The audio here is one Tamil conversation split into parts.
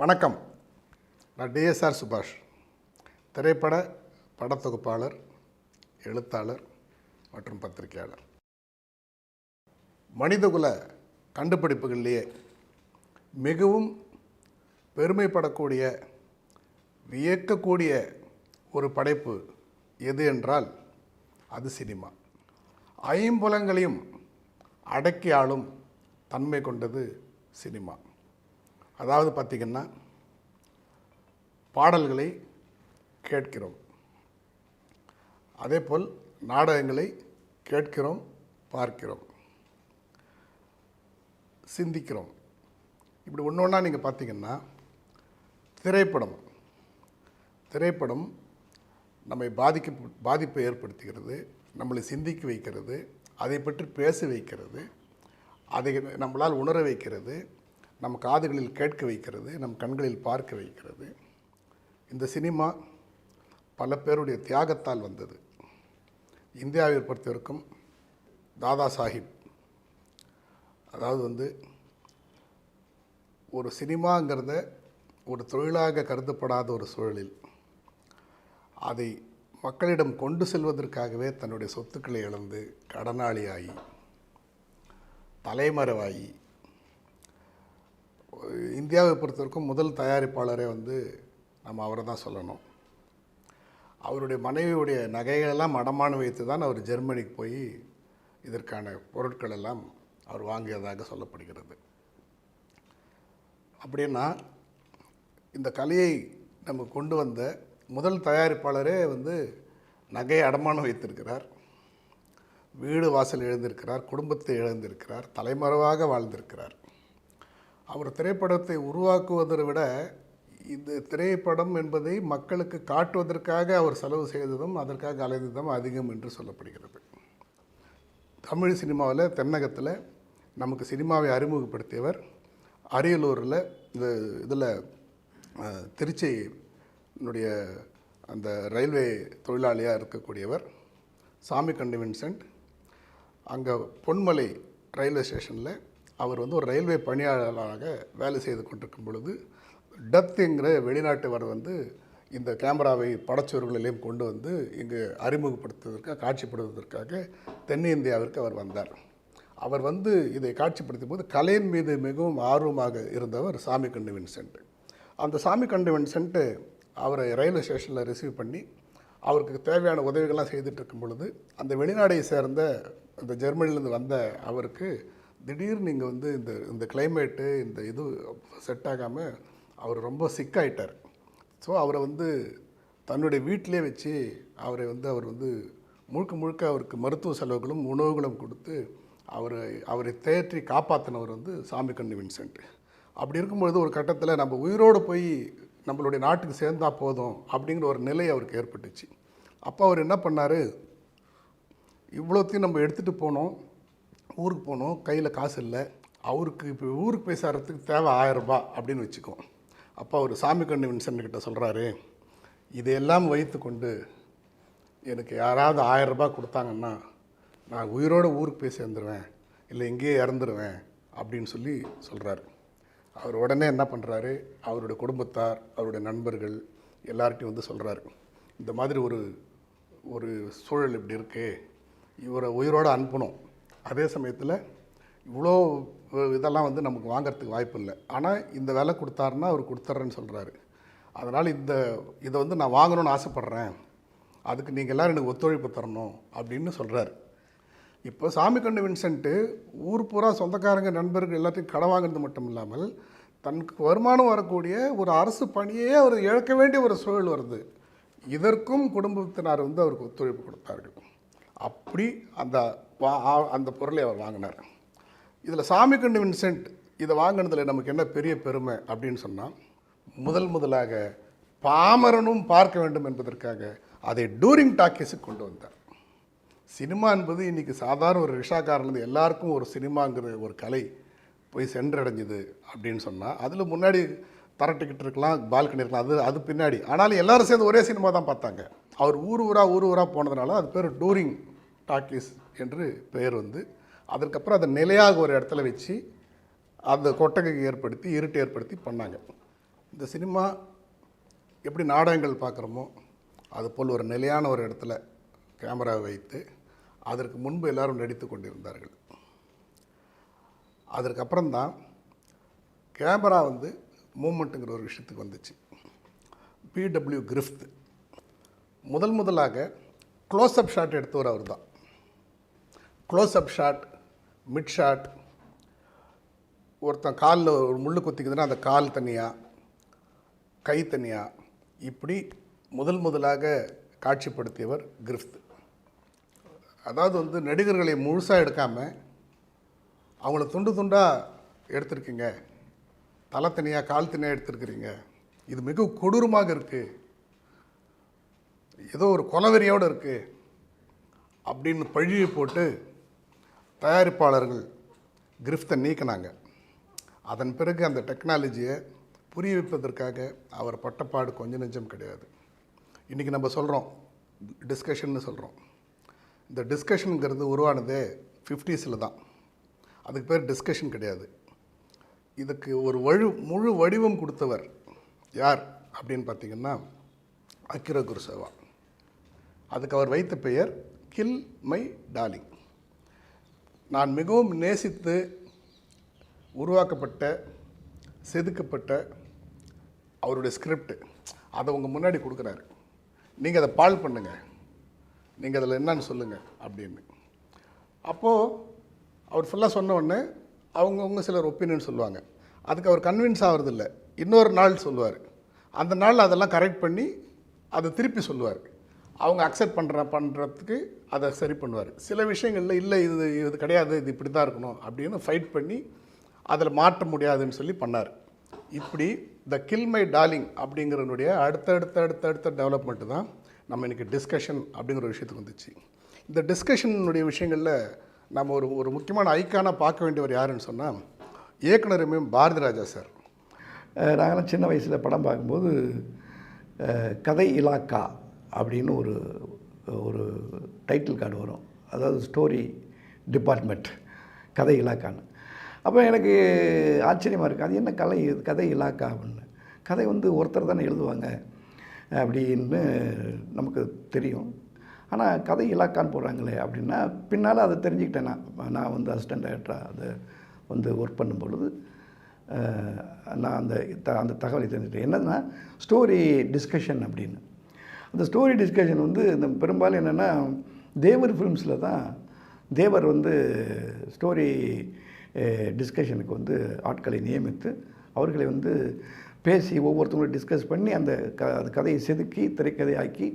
வணக்கம். நான் டிஎஸ்ஆர் சுபாஷ் திரைப்பட படத்தொகுப்பாளர் எழுத்தாளர் மற்றும் பத்திரிகையாளர். மனிதகுல கண்டுபிடிப்புகளிலேயே மிகவும் பெருமைப்படக்கூடிய வியக்கக்கூடிய ஒரு படைப்பு எது என்றால் அது சினிமா. ஐம்புலங்களையும் அடக்கி ஆளும் தன்மை கொண்டது சினிமா. அதாவது பார்த்திங்கன்னா பாடல்களை கேட்கிறோம். அதேபோல் நாடகங்களை கேட்கிறோம் பார்க்கிறோம். சிந்திக்கிறோம். இப்படி ஒன்று ஒன்றா நீங்கள் பார்த்தீங்கன்னா திரைப்படம். திரைப்படம் நம்மை பாதிக்க பாதிப்பை ஏற்படுத்துகிறது நம்மளை சிந்திக்க வைக்கிறது அதை பற்றி பேச வைக்கிறது அதை நம்மளால் உணர வைக்கிறது நம் காதுகளில் கேட்க வைக்கிறது நம் கண்களில் பார்க்க வைக்கிறது. இந்த சினிமா பல பேருடைய தியாகத்தால் வந்தது. இந்தியாவை பொறுத்தவரைக்கும் தாதா சாஹிப் அதாவது வந்து ஒரு சினிமாங்கிறத ஒரு தொழிலாக கருதப்படாத ஒரு சூழலில் அதை மக்களிடம் கொண்டு செல்வதற்காகவே தன்னுடைய சொத்துக்களை இழந்து கடனாளியாகி தலைமறைவாகி இந்தியாவை பொறுத்தவரைக்கும் முதல் தயாரிப்பாளரே வந்து நம்ம அவரை தான் சொல்லணும். அவருடைய மனைவியுடைய நகைகளெல்லாம் அடமானம் வைத்து தான் அவர் ஜெர்மனிக்கு போய் இதற்கான பொருட்கள் எல்லாம் அவர் வாங்கியதாக சொல்லப்படுகிறது. அப்படின்னா இந்த கலையை நம்ம கொண்டு வந்த முதல் தயாரிப்பாளரே வந்து நகையை அடமானம் வைத்திருக்கிறார். வீடு வாசல் எழுந்திருக்கிறார் குடும்பத்தை இழந்திருக்கிறார் தலைமறைவாக வாழ்ந்திருக்கிறார். அவர் திரைப்படத்தை உருவாக்குவதை விட இந்த திரைப்படம் என்பதை மக்களுக்கு காட்டுவதற்காக அவர் செலவு செய்ததும் அதற்காக அலைந்ததும் அதிகம் என்று சொல்லப்படுகிறது. தமிழ் சினிமாவில் தென்னகத்தில் நமக்கு சினிமாவை அறிமுகப்படுத்தியவர் அரியலூரில் இந்த இதில் திருச்சியினுடைய அந்த ரயில்வே தொழிலாளியாக இருக்கக்கூடியவர் சாமி கண்டு வின்சென்ட். அங்கே பொன்மலை ரயில்வே ஸ்டேஷனில் அவர் வந்து ஒரு ரயில்வே பணியாளராக வேலை செய்து கொண்டிருக்கும் பொழுது டத்துங்கிற வெளிநாட்டவர் வந்து இந்த கேமராவை படச்சுவர்களிலேயும் கொண்டு வந்து இங்கு அறிமுகப்படுத்துவதற்காக காட்சிப்படுத்துவதற்காக தென்னிந்தியாவிற்கு அவர் வந்தார். அவர் வந்து இதை காட்சிப்படுத்தும் போது கலையின் மீது மிகவும் ஆர்வமாக இருந்தவர் சாமி கண்டு வின்சென்ட். அந்த சாமி கண்டு வின்சென்ட்டு அவரை ரயில்வே ஸ்டேஷனில் ரிசீவ் பண்ணி அவருக்கு தேவையான உதவிகள்லாம் செய்துட்டு இருக்கும் பொழுது அந்த வெளிநாடை சேர்ந்த அந்த ஜெர்மனிலேருந்து வந்த அவருக்கு திடீர்னு இங்கே வந்து இந்த இந்த கிளைமேட்டு இந்த இது செட் ஆகாமல் அவர் ரொம்ப சிக்காயிட்டார் ஸோ அவரை வந்து தன்னுடைய வீட்டிலே வச்சு அவரை வந்து அவர் வந்து முழுக்க முழுக்க அவருக்கு மருத்துவ செலவுகளும் உணவுகளும் கொடுத்து அவரை அவரை தேற்றி காப்பாற்றினவர் வந்து சாமி கண்ணு வின்சென்ட். அப்படி இருக்கும்பொழுது ஒரு கட்டத்தில் நம்ம உயிரோடு போய் நம்மளுடைய நாட்டுக்கு சேர்ந்தா போதும் அப்படிங்கிற ஒரு நிலை அவருக்கு ஏற்பட்டுச்சு. அப்போ அவர் என்ன பண்ணார்? இவ்வளோத்தையும் நம்ம எடுத்துகிட்டு போனோம். ஊருக்கு போனோம் கையில் காசு இல்லை. அவருக்கு இப்போ ஊருக்கு போய் தேவை ஆயிரம் அப்படின்னு வச்சுக்கோ. அப்போ அவர் சாமி கண்ணு வின்சன் கிட்ட சொல்கிறாரு இதையெல்லாம் வைத்து கொண்டு எனக்கு யாராவது ஆயிரம் கொடுத்தாங்கன்னா நான் உயிரோடு ஊருக்கு போய் சேர்ந்துருவேன் இல்லை இங்கேயே இறந்துருவேன் அப்படின்னு சொல்லி சொல்கிறாரு அவர் உடனே என்ன பண்ணுறாரு அவருடைய குடும்பத்தார் அவருடைய நண்பர்கள் எல்லார்ட்டையும் வந்து சொல்கிறாரு இந்த மாதிரி ஒரு ஒரு சூழல் இப்படி இருக்குது இவரை உயிரோடு அனுப்பணும். அதே சமயத்தில் இவ்வளோ இதெல்லாம் வந்து நமக்கு வாங்கறதுக்கு வாய்ப்பு இல்லை ஆனால் இந்த விலை கொடுத்தாருன்னா அவர் கொடுத்துட்றேன்னு சொல்கிறாரு அதனால் இந்த இதை வந்து நான் வாங்கணும்னு ஆசைப்பட்றேன். அதுக்கு நீங்கள் எல்லோரும் எனக்கு ஒத்துழைப்பு தரணும் அப்படின்னு சொல்கிறாரு இப்போ சாமி கண்டு வின்சென்ட்டு ஊர் பூரா சொந்தக்காரங்க நண்பர்கள் எல்லாத்தையும் கடன் வாங்குறது மட்டும் இல்லாமல் தனக்கு வருமானம் வரக்கூடிய ஒரு அரசு பணியே அவர் இழக்க வேண்டிய ஒரு சூழல் வருது. இதற்கும் குடும்பத்தினர் வந்து அவருக்கு ஒத்துழைப்பு கொடுத்தார்கள். அப்படி அந்த அந்த பொருளை அவர் வாங்கினார். இதில் சாமி கண்டு வின்சென்ட் இதை வாங்கினதில் நமக்கு என்ன பெரிய பெருமை அப்படின்னு சொன்னால் முதல் முதலாக பாமரனும் பார்க்க வேண்டும் என்பதற்காக அதை டூரிங் டாக்கீஸுக்கு கொண்டு வந்தார். சினிமா என்பது இன்றைக்கி சாதாரண ஒரு ரிஷாக்காரன்லேருந்து எல்லாருக்கும் ஒரு சினிமாங்கிற ஒரு கலை போய் சென்றடைஞ்சுது அப்படின்னு சொன்னால் அதில் முன்னாடி தர டிக்கெட் இருக்கலாம் பால்கனி இருக்கலாம் அது அது பின்னாடி. ஆனாலும் எல்லோரும் சேர்ந்து ஒரே சினிமா தான் பார்த்தாங்க. அவர் ஊர் ஊராக ஊர் ஊராக போனதுனால அது பேர் டூரிங் டாக்கீஸ் என்று பெயர் வந்து அதற்கப்புறம் அதை நிலையாக ஒரு இடத்துல வச்சு அந்த கொட்டகை ஏற்படுத்தி இருட்டு ஏற்படுத்தி பண்ணாங்க. இந்த சினிமா எப்படி நாடகங்கள் பார்க்குறோமோ அதுபோல் ஒரு நிலையான ஒரு இடத்துல கேமரா வைத்து அதற்கு முன்பு எல்லாரும் நடித்து கொண்டிருந்தார்கள். அதற்கப்புறம்தான் கேமரா வந்து மூமெண்ட்டுங்கிற ஒரு விஷயத்துக்கு வந்துச்சு. D W Griffith. முதல் முதலாக க்ளோஸ்அப் ஷாட் எடுத்தவர் அவர் தான் க்ளோஸ்அப் ஷாட் மிட் ஷாட் ஒருத்தன் காலில் ஒரு முள்ளு குத்திக்குதுன்னா அந்த கால் தனியாக கை தனியாக இப்படி முதல் முதலாக காட்சிப்படுத்தியவர் கிரிஃப்த் அதாவது வந்து நடிகர்களை முழுசாக எடுக்காமல் அவங்கள துண்டு துண்டாக எடுத்திருக்கீங்க. தலை தனியாக கால் தனியாக எடுத்திருக்கிறீங்க. இது மிக கொடூரமாக இருக்குது ஏதோ ஒரு கொலவெறியோடு இருக்குது அப்படின்னு பழியை போட்டு தயாரிப்பாளர்கள் கிரிஃப்தை நீக்கினாங்க. அதன் பிறகு அந்த டெக்னாலஜியை புரிய வைப்பதற்காக அவர் பட்டப்பாடு கொஞ்சம் நெஞ்சம் கிடையாது. இன்றைக்கி நம்ம சொல்கிறோம் டிஸ்கஷன்னு சொல்கிறோம் இந்த டிஸ்கஷனுங்கிறது உருவானதே ஃபிஃப்டிஸில் தான். அதுக்கு பேர் டிஸ்கஷன் கிடையாது. இதுக்கு ஒரு வழு முழு வடிவம் கொடுத்தவர் யார் அப்படின்னு பார்த்தீங்கன்னா அக்கிர குருசேவா அதுக்கு அவர் வைத்த பெயர் கில் மை டார்லிங். நான் மிகவும் நேசித்து உருவாக்கப்பட்ட செதுக்கப்பட்ட அவருடைய ஸ்கிரிப்ட் அதை உங்கள் முன்னாடி கொடுக்குறாரு. நீங்கள் அதை பால் பண்ணுங்கள் நீங்கள் அதில் என்னன்னு சொல்லுங்கள் அப்படின்னு. அப்போது அவர் ஃபுல்லாக சொன்ன உடனே அவங்கவுங்க சிலர் ஒப்பீனியன் சொல்லுவாங்க. அதுக்கு அவர் கன்வின்ஸ் ஆகிறதில்ல இன்னொரு நாள் சொல்லுவார். அந்த நாள் அதெல்லாம் கரெக்ட் பண்ணி அதை திருப்பி சொல்லுவார். அவங்க அக்செப்ட் பண்ணுற பண்ணுறதுக்கு அதை சரி பண்ணுவார். சில விஷயங்களில் இல்லை இது இது கிடையாது இது இப்படி தான் இருக்கணும் அப்படின்னு ஃபைட் பண்ணி அதில் மாற்ற முடியாதுன்னு சொல்லி பண்ணார். இப்படி த கில் மை டார்லிங் அப்படிங்கிறனுடைய அடுத்தடுத்த அடுத்தடுத்த டெவலப்மெண்ட்டு தான் நம்ம இன்றைக்கி டிஸ்கஷன் அப்படிங்கிற ஒரு விஷயத்துக்கு வந்துச்சு. இந்த டிஸ்கஷனுடைய விஷயங்களில் நம்ம ஒரு ஒரு முக்கியமான ஐக்கானாக பார்க்க வேண்டியவர் யாருன்னு சொன்னால் இயக்குனர் பாரதி ராஜா சார். நாங்களாம் சின்ன வயசில் படம் பார்க்கும்போது கதை இலாக்கா அப்படின்னு ஒரு ஒரு டைட்டில் கார்டு வரும். அதாவது ஸ்டோரி டிபார்ட்மெண்ட் கதை இலாக்கான்னு. அப்போ எனக்கு ஆச்சரியமாக இருக்குது அது என்ன கலை? இது கதை இலாக்கா அப்படின்னு கதை வந்து ஒருத்தர் தானே எழுதுவாங்க அப்படின்னு நமக்கு தெரியும். ஆனால் கதை இலாக்கான்னு போடுறாங்களே அப்படின்னா பின்னால் அதை தெரிஞ்சுக்கிட்டேன் நான். நான் வந்து அசிஸ்டன்ட் டைரக்டராக அதை வந்து ஒர்க் பண்ணும் பொழுது நான் அந்த த அந்த தகவலை தெரிஞ்சுக்கிட்டேன். என்னதுன்னா ஸ்டோரி டிஸ்கஷன் அப்படின்னு. அந்த ஸ்டோரி டிஸ்கஷன் வந்து இந்த பெரும்பாலும் என்னென்னா தேவர் ஃபிலிம்ஸில் தான் தேவர் வந்து ஸ்டோரி டிஸ்கஷனுக்கு வந்து ஆட்களை நியமித்து அவர்களை வந்து பேசி ஒவ்வொருத்தவங்களும் டிஸ்கஸ் பண்ணி அந்த க அந்த கதையை செதுக்கி திரைக்கதையாக்கி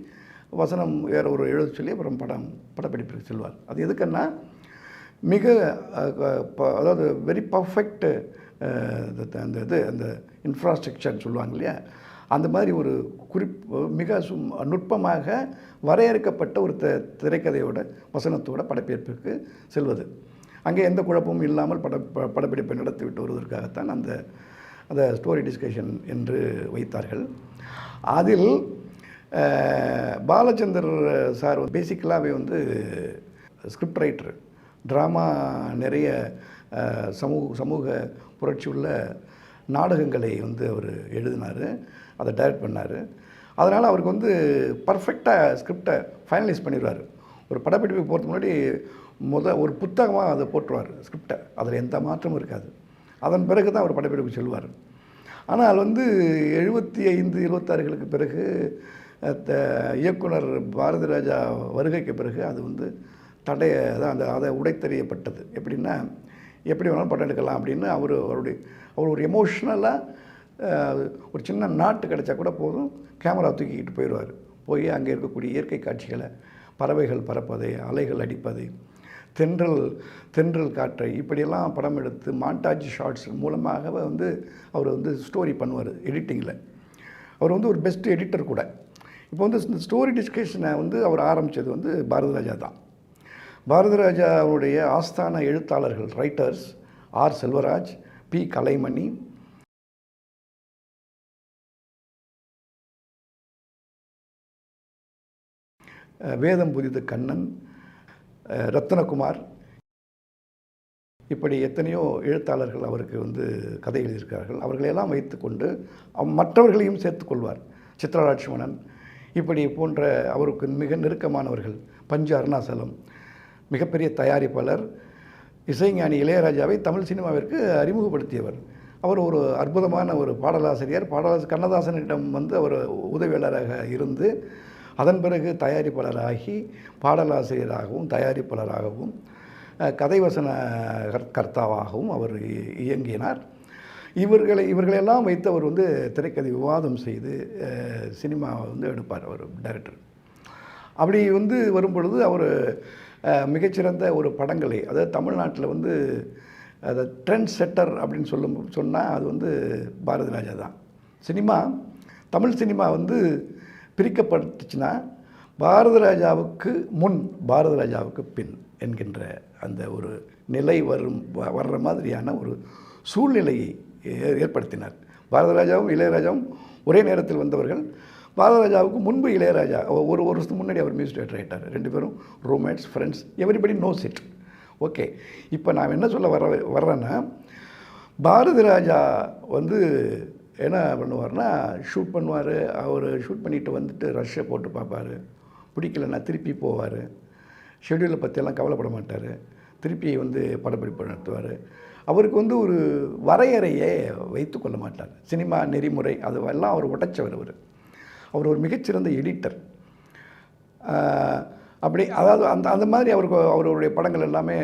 வசனம் வேறு ஒரு எழுத சொல்லி அப்புறம் படம் படப்பிடிப்பிற்கு செல்வார். அது எதுக்குன்னா மிக ப- அதாவது வெரி பர்ஃபெக்ட் அந்த இது அந்த இன்ஃப்ராஸ்ட்ரக்சர்னு சொல்லுவாங்க இல்லையா? அந்த மாதிரி ஒரு குறிப் மிக சும் நுட்பமாக வரையறுக்கப்பட்ட ஒரு த திரைக்கதையோட வசனத்தோட படப்பிடிப்பிற்கு செல்வது. அங்கே எந்த குழப்பமும் இல்லாமல் பட படப்பிடிப்பை நடத்திவிட்டு வருவதற்காகத்தான் அந்த அந்த ஸ்டோரி டிஸ்கஷன் என்று வைத்தார்கள். அதில் பாலச்சந்தர் சார் பேசிக்கலாகவே வந்து ஸ்கிரிப்ட் ரைட்டர் ட்ராமா நிறைய சமூக சமூக புரட்சி உள்ள நாடகங்களை வந்து அவர் எழுதினார் அதை டைரக்ட் பண்ணார். அதனால் அவருக்கு வந்து பர்ஃபெக்டாக ஸ்கிரிப்டை ஃபைனலைஸ் பண்ணிடுவார். ஒரு படப்பிடிப்பு போகிறதுக்கு முன்னாடி முத ஒரு புத்தகமாக அதை போட்டுருவார் ஸ்கிரிப்டை அதில் எந்த மாற்றமும் இருக்காது. அதன் பிறகு தான் அவர் படப்பிடிப்பு செல்வார். ஆனால் வந்து எழுபத்தி ஐந்து இருபத்தாறுகளுக்கு பிறகு த- இயக்குனர் பாரதி ராஜா வருகைக்கு பிறகு அது வந்து தடையை தான் அந்த அதை உடைத்தெறியப்பட்டது. எப்படின்னா எப்படி வேணாலும் படம் எடுக்கலாம் அப்படின்னு அவர் அவருடைய அவர் ஒரு எமோஷ்னலாக ஒரு சின்ன நாட்டு கிடைச்சா கூட போதும் கேமரா தூக்கிக்கிட்டு போயிடுவார். போய் அங்கே இருக்கக்கூடிய இயற்கை காட்சிகளை பறவைகள் பறப்பதை அலைகள் அடிப்பதை தென்றல் தென்றல் காற்றை இப்படியெல்லாம் படம் எடுத்து மாண்டாஜ் ஷார்ட்ஸ் மூலமாக வந்து அவர் வந்து ஸ்டோரி பண்ணுவார் எடிட்டிங்கில் அவர் வந்து ஒரு பெஸ்ட் எடிட்டர் கூட. இப்போ வந்து இந்த ஸ்டோரி டிஸ்கஷனை வந்து அவர் ஆரம்பித்தது வந்து பாரதிராஜா தான். பாரதிராஜா அவருடைய ஆஸ்தான எழுத்தாளர்கள் writers R Selvaraj P Kalaimani. Vedham Pudhithu Kannan Rathnakumar. இப்படி எத்தனையோ எழுத்தாளர்கள் அவருக்கு வந்து கதை எழுதியிருக்கிறார்கள். அவர்களையெல்லாம் வைத்துக்கொண்டு மற்றவர்களையும் சேர்த்துக்கொள்வார் சித்ரா லட்சுமணன். இப்படி போன்ற அவருக்கு மிக நெருக்கமானவர்கள் பஞ்சு அருணாசலம் மிகப்பெரிய தயாரிப்பாளர் இசைஞானி இளையராஜாவை தமிழ் சினிமாவிற்கு அறிமுகப்படுத்தியவர். அவர் ஒரு அற்புதமான ஒரு பாடலாசிரியர். பாடலாசி கண்ணதாசனிடம் வந்து அவர் உதவியாளராக இருந்து அதன் பிறகு தயாரிப்பாளராகி பாடலாசிரியராகவும் தயாரிப்பாளராகவும் கதை வசன கர்த்தாவாகவும் அவர் இ- இயங்கினார். இவர்களை இவர்களெல்லாம் வைத்து அவர் வந்து திரைக்கதை விவாதம் செய்து சினிமாவை வந்து எடுப்பார் அவர் டைரக்டர். அப்படி வந்து வரும்பொழுது அவர் மிகச்சிறந்த ஒரு படங்களை. அதாவது தமிழ்நாட்டில் வந்து அதை ட்ரெண்ட் செட்டர் அப்படின்னு சொல்லும் சொன்னால் அது வந்து பாரதி ராஜா தான். சினிமா தமிழ் சினிமா வந்து பிரிக்கப்பட்டுச்சுன்னா பாரத ராஜாவுக்கு முன் பாரத ராஜாவுக்கு பின் என்கின்ற அந்த ஒரு நிலை வரும் வ- வர்ற மாதிரியான ஒரு சூழ்நிலையை ஏ- ஏற்படுத்தினார். பாரதி ராஜாவும் இளையராஜாவும் ஒரே நேரத்தில் வந்தவர்கள். பாரதராஜாவுக்கு முன்பு இளையராஜா ஒரு ஒரு வருஷத்துக்கு முன்னாடி அவர் மியூசிக் டேரக்டர் ஆகிட்டார் ரெண்டு பேரும் roommates friends everybody knows it okay இப்போ நான் என்ன சொல்ல வர வர்றேன்னா பாரதி ராஜா வந்து என்ன பண்ணுவார்னா ஷூட் பண்ணுவார். அவர் ஷூட் பண்ணிட்டு வந்துட்டு ரஷ்ஷை போட்டு பார்ப்பார். பிடிக்கலன்னா திருப்பி போவார். ஷெட்யூலை பற்றியெல்லாம் கவலைப்பட மாட்டார். திருப்பி வந்து படப்பிடிப்பு நடத்துவார். அவருக்கு வந்து ஒரு வரையறையை வைத்து கொள்ள மாட்டார். சினிமா நெறிமுறை அது எல்லாம் அவர் உடைச்சவர் அவர். அவர் ஒரு மிகச்சிறந்த எடிட்டர். அப்படி அதாவது அந்த அந்த மாதிரி அவருக்கு அவருடைய படங்கள் எல்லாமே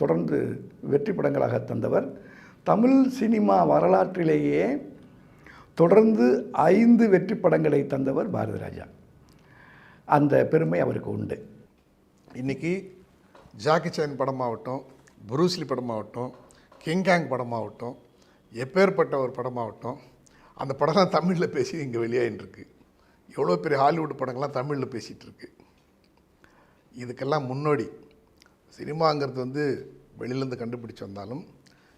தொடர்ந்து வெற்றி படங்களாக தந்தவர். தமிழ் சினிமா வரலாற்றிலேயே தொடர்ந்து ஐந்து வெற்றி படங்களை தந்தவர் பாரதி ராஜா அந்த பெருமை அவருக்கு உண்டு. இன்னைக்கு ஜாக்கி சேன் படமாகட்டும் புரூஸ்லி படமாகட்டும் கிங்காங் படமாகட்டும் எப்பேற்பட்ட ஒரு படமாகட்டும் அந்த படம்லாம் தமிழில் பேசி இங்கே வெளியாகிட்டு இருக்கு எவ்வளோ பெரிய ஹாலிவுட் படங்கள்லாம் தமிழில் பேசிகிட்டு இருக்கு இதுக்கெல்லாம் முன்னோடி சினிமாங்கிறது வந்து வெளியிலேருந்து கண்டுபிடிச்சு வந்தாலும்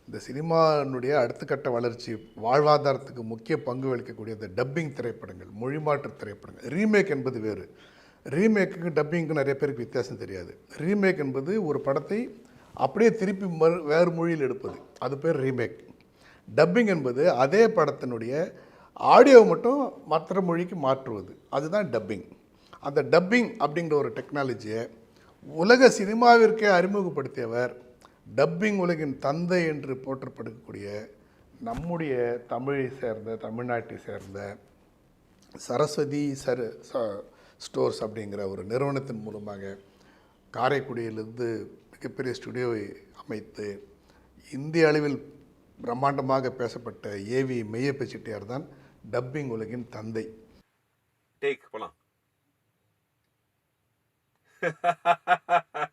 இந்த சினிமானுடைய அடுத்த கட்ட வளர்ச்சி வாழ்வாதாரத்துக்கு முக்கிய பங்கு வகிக்கக்கூடிய இந்த டப்பிங் திரைப்படங்கள் மொழிமாற்று திரைப்படங்கள் ரீமேக் என்பது வேறு. ரீமேக்குக்கு டப்பிங்க்கு நிறைய பேருக்கு வித்தியாசம் தெரியாது. ரீமேக் என்பது ஒரு படத்தை அப்படியே திருப்பி மறு வேறு மொழியில் எடுப்பது. அது பேர் ரீமேக் டப்பிங் என்பது அதே படத்தினுடைய ஆடியோ மட்டும் மற்ற மொழிக்கு மாற்றுவது. அதுதான் டப்பிங் அந்த டப்பிங் அப்படிங்கிற ஒரு டெக்னாலஜியை உலக சினிமாவிற்கே அறிமுகப்படுத்தியவர் டப்பிங் உலகின் தந்தை என்று போற்றப்படக்கூடிய நம்முடைய தமிழை சேர்ந்த தமிழ்நாட்டை சேர்ந்த சரஸ்வதி சர ஸ்டோர்ஸ் அப்படிங்கிற ஒரு நிறுவனத்தின் மூலமாக காரைக்குடியிலிருந்து மிகப்பெரிய ஸ்டுடியோவை அமைத்து இந்திய அளவில் பிரம்மாண்டமாக பேசப்பட்ட ஏவி மெய்யப்ப செட்டியார் தான் டப்பிங் உலகின் தந்தை. டேக் போலாம்.